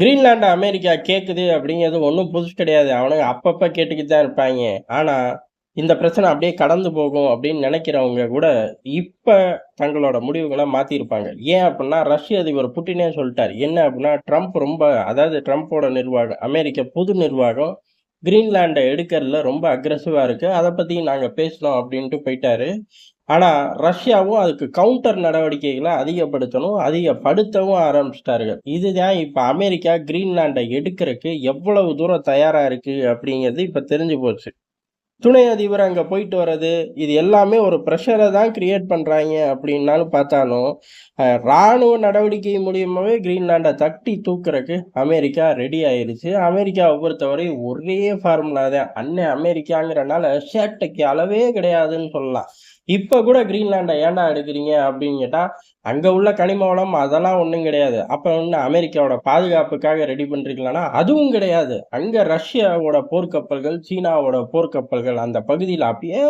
Greenland America கேட்குது அப்படிங்கிறது ஒன்றும் புதுசு கிடையாது. அவனுங்க அப்பப்போ கேட்டுக்கிட்டு தான் இருப்பாங்க. ஆனால் இந்த பிரச்சனை அப்படியே கடந்து போகும் அப்படின்னு நினைக்கிறவங்க கூட இப்போ தங்களோட முடிவுகளை மாற்றிருப்பாங்க ஏன் அப்படின்னா ரஷ்ய அதிபர் புட்டினே சொல்லிட்டார். என்ன அப்படின்னா ட்ரம்ப் ரொம்ப அதாவது ட்ரம்ப்போட நிர்வாகம் அமெரிக்க புது நிர்வாகம் கிரீன்லாண்டை எடுக்கிறதுல ரொம்ப அக்ரெசிவாக இருக்குது அதை பற்றி நாங்கள் பேசணும் அப்படின்ட்டு போயிட்டாரு. ஆனால் ரஷ்யாவும் அதுக்கு கவுண்டர் நடவடிக்கைகளை அதிகப்படுத்தணும் அதிகப்படுத்தவும் ஆரம்பிச்சிட்டார்கள். இதுதான் இப்போ அமெரிக்கா கிரீன்லாண்டை எடுக்கிறதுக்கு எவ்வளவு தூரம் தயாராக இருக்குது அப்படிங்கிறது இப்போ தெரிஞ்சு போச்சு. துணை அதிபர் அங்கே போயிட்டு வர்றது இது எல்லாமே ஒரு ப்ரெஷரை தான் கிரியேட் பண்ணுறாங்க அப்படின்னாலும் பார்த்தாலும் இராணுவ ராணுவ நடவடிக்கை மூலியமாகவே கிரீன்லாண்டை தட்டி தூக்குறக்கு அமெரிக்கா ரெடி ஆயிடுச்சு அமெரிக்காவை பொறுத்தவரை ஒரே ஃபார்முலா தான். அண்ணன் அமெரிக்காங்கிறனால ஷேட்டைக்கு அளவே கிடையாதுன்னு சொல்லலாம். இப்போ கூட கிரீன்லாண்டை ஏன்டா எடுக்கிறீங்க அப்படின்னு கேட்டால் அங்கே உள்ள கனிம வளம் அதெல்லாம் ஒன்றும் கிடையாது. அப்போ ஒன்று அமெரிக்காவோட பாதுகாப்புக்காக ரெடி பண்ணுறீங்களான்னா அதுவும் கிடையாது. அங்கே ரஷ்யாவோட போர்க்கப்பல்கள் சீனாவோட போர்க்கப்பல்கள் அந்த பகுதியில் அப்படியே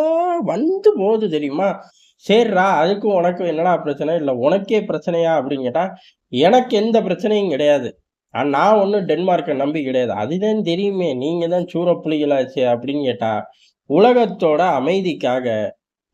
வந்து போகுது தெரியுமா? சரிடா அதுக்கும் உனக்கும் என்னடா பிரச்சனை? இல்லை உனக்கே பிரச்சனையா அப்படின்னு கேட்டால் எனக்கு எந்த பிரச்சனையும் கிடையாது. நான் ஒன்றும் டென்மார்க்கை நம்பி கிடையாது. அதுதான் தெரியுமே நீங்கள் தான் சூறப்புலிகளாச்சே அப்படின்னு கேட்டால் உலகத்தோட அமைதிக்காக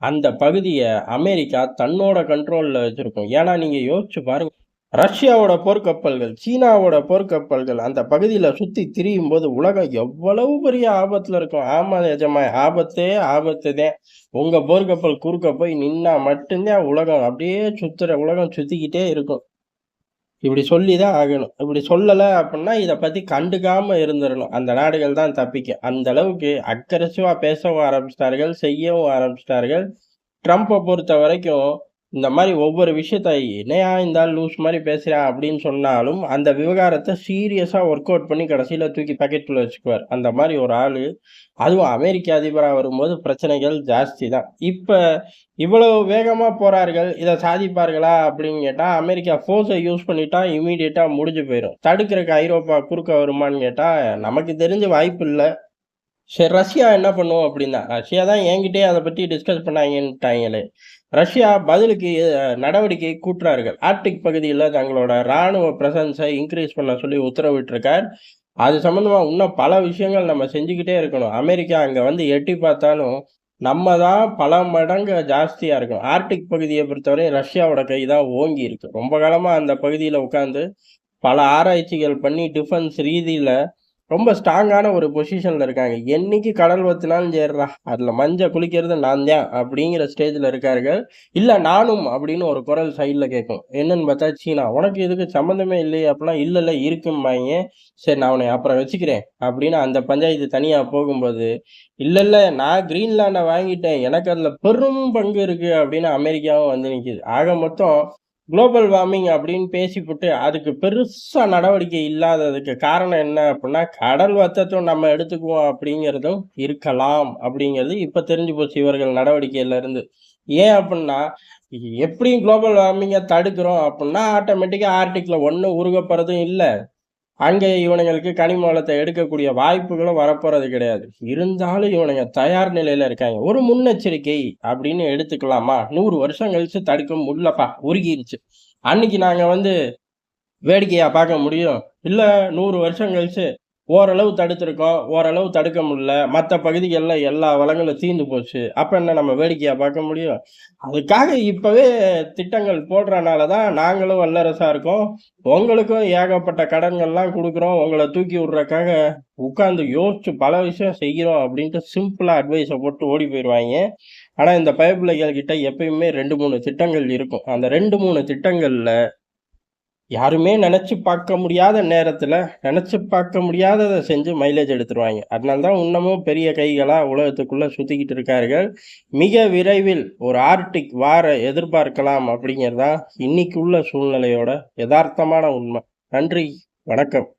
அந்த பகுதியை அமெரிக்கா தன்னோட கண்ட்ரோலில் வச்சுருக்கும். ஏன்னா நீங்கள் யோசிச்சு பாருங்க ரஷ்யாவோட போர்க்கப்பல்கள் சீனாவோட போர்க்கப்பல்கள் அந்த பகுதியில் சுற்றி திரியும் போது உலகம் எவ்வளவு பெரிய ஆபத்தில் இருக்கும். ஆமாம் எஜமா ஆபத்தே ஆபத்து தான். உங்கள் போர்க்கப்பல் குறுக்க போய் நின்னா மட்டும்தான் உலகம் அப்படியே சுற்றுற உலகம் சுற்றிக்கிட்டே இருக்கும். இப்படி சொல்லி தான் ஆகணும். இப்படி சொல்லலை அப்படின்னா இதை பற்றி கண்டுக்காமல் இருந்துடணும் அந்த நாடுகள் தான் தப்பிக்க. அந்த அளவுக்கு அக்ரெசிவாக பேசவும் ஆரம்பிச்சிட்டார்கள் செய்யவும் ஆரம்பிச்சிட்டார்கள். ட்ரம்ப்பை பொறுத்த வரைக்கும் இந்த மாதிரி ஒவ்வொரு விஷயத்த என்னையா இருந்தால் லூஸ் மாதிரி பேசுகிறா அப்படின்னு சொன்னாலும் அந்த விவகாரத்தை சீரியஸாக ஒர்க் அவுட் பண்ணி கடைசியில் தூக்கி பாக்கெட்டில் வச்சுக்குவார். அந்த மாதிரி ஒரு ஆள். அதுவும் அமெரிக்க அதிபராக வரும்போது பிரச்சனைகள் ஜாஸ்தி தான். இப்போ இவ்வளவு வேகமாக போகிறார்கள் இதை சாதிப்பார்களா அப்படின்னு கேட்டால் அமெரிக்கா ஃபோர்ஸை யூஸ் பண்ணிட்டா இமீடியட்டாக முடிஞ்சு போயிடும் தடுக்கிறக்கு ஐரோப்பா குறுக்க வருமான்னு கேட்டால் நமக்கு தெரிஞ்ச வாய்ப்பு இல்லை. சரி ரஷ்யா என்ன பண்ணுவோம் அப்படின்னா ரஷ்யா தான் என்கிட்டயே அதை பற்றி டிஸ்கஸ் பண்ணாங்கன்ட்டாங்களே. ரஷ்யா பதிலுக்கு நடவடிக்கை கூட்டுறார்கள். ஆர்டிக் பகுதியில் தங்களோட இராணுவ பிரசன்ஸை இன்க்ரீஸ் பண்ண சொல்லி உத்தரவிட்டிருக்கார். அது சம்மந்தமாக இன்னும் பல விஷயங்கள் நம்ம செஞ்சுக்கிட்டே இருக்கணும். அமெரிக்கா அங்கே வந்து எட்டி பார்த்தாலும் நம்ம தான் பல மடங்கு ஜாஸ்தியாக இருக்கும். ஆர்டிக் பகுதியை பொறுத்தவரை ரஷ்யாவோட கை தான் ஓங்கி இருக்கு. ரொம்ப காலமாக அந்த பகுதியில் உட்காந்து பல ஆராய்ச்சிகள் பண்ணி டிஃபென்ஸ் ரீதியில் ரொம்ப ஸ்ட்ராங்கான ஒரு பொசிஷனில் இருக்காங்க. என்னைக்கு கடல் வத்தினாலும் சேர்றா அதில் மஞ்சள் குளிக்கிறது நான் தான் அப்படிங்கிற ஸ்டேஜில் இருக்கார்கள். இல்லை நானும் அப்படின்னு ஒரு குரல் சைடில் கேட்கும். என்னன்னு பார்த்தா சீனா உனக்கு இதுக்கு சம்மந்தமே இல்லையே அப்படிலாம் இல்லை இல்லை இருக்கும்பாங்க சரி நான் உன்னை அப்புறம் வச்சுக்கிறேன் அப்படின்னு அந்த பஞ்சாயத்து தனியாக போகும்போது இல்லை இல்லை நான் கிரீன்லாண்டை வாங்கிட்டேன் எனக்கு அதில் பெரும் பங்கு இருக்குது அப்படின்னு அமெரிக்காவும் வந்து நிற்கிது ஆக மொத்தம் குளோபல் வார்மிங் அப்படின்னு பேசிவிட்டு அதுக்கு பெருசாக நடவடிக்கை இல்லாததுக்கு காரணம் என்ன அப்படின்னா கடல் வத்தத்தும் நம்ம எடுத்துக்குவோம் அப்படிங்கிறதும் இருக்கலாம் அப்படிங்கிறது இப்போ தெரிஞ்சு போச்சு இவர்கள் நடவடிக்கையிலேருந்து ஏன் அப்படின்னா எப்படியும் குளோபல் வார்மிங்கை தடுக்கிறோம் அப்படின்னா ஆட்டோமேட்டிக்காக ஆர்டிக்கில் ஒன்றும் உருகப்படுறதும் இல்லை. அங்கே இவனுங்களுக்கு கனிம வளத்தை எடுக்கக்கூடிய வாய்ப்புகளும் வரப்போறது கிடையாது. இருந்தாலும் இவனுங்க தயார் நிலையில இருக்காங்க. ஒரு முன்னெச்சரிக்கை அப்படின்னு எடுத்துக்கலாமா? நூறு வருஷம் கழிச்சு தடுக்க முடியலப்பா உருகிருச்சு. அன்னைக்கு நாங்க வந்து வேடிக்கையா பார்க்க முடியும். இல்ல நூறு வருஷம் கழிச்சு ஓரளவு தடுத்திருக்கோம் ஓரளவு தடுக்க முடியல. மற்ற பகுதிகளில் எல்லா வளங்களும் தீர்ந்து போச்சு. அப்போ என்ன நம்ம வேடிக்கையாக பார்க்க முடியும்? அதுக்காக இப்போவே திட்டங்கள் போடுறனால தான் நாங்களும் வல்லரசாக இருக்கோம். உங்களுக்கும் ஏகப்பட்ட கடன்கள்லாம் கொடுக்குறோம். உங்களை தூக்கி விட்றக்காக உட்காந்து யோசிச்சு பல விஷயம் செய்கிறோம் அப்படின்ட்டு சிம்பிளாக அட்வைஸை போட்டு ஓடி போயிடுவாங்க ஆனால் இந்த பயப்பிள்ளைகள் கிட்ட எப்பயுமே ரெண்டு மூணு திட்டங்கள் இருக்கும். அந்த ரெண்டு மூணு திட்டங்களில் யாருமே நினச்சி பார்க்க முடியாத நேரத்தில் நினச்சி பார்க்க முடியாததை செஞ்சு மைலேஜ் எடுத்துருவாங்க. அதனால தான் இன்னமும் பெரிய கைகளாக உலகத்துக்குள்ளே சுற்றிக்கிட்டு இருக்கார்கள். மிக விரைவில் ஒரு ஆர்டிக் வார எதிர்பார்க்கலாம் அப்படிங்கிறதா இன்னைக்கு உள்ள சூழ்நிலையோட யதார்த்தமான உண்மை. நன்றி வணக்கம்.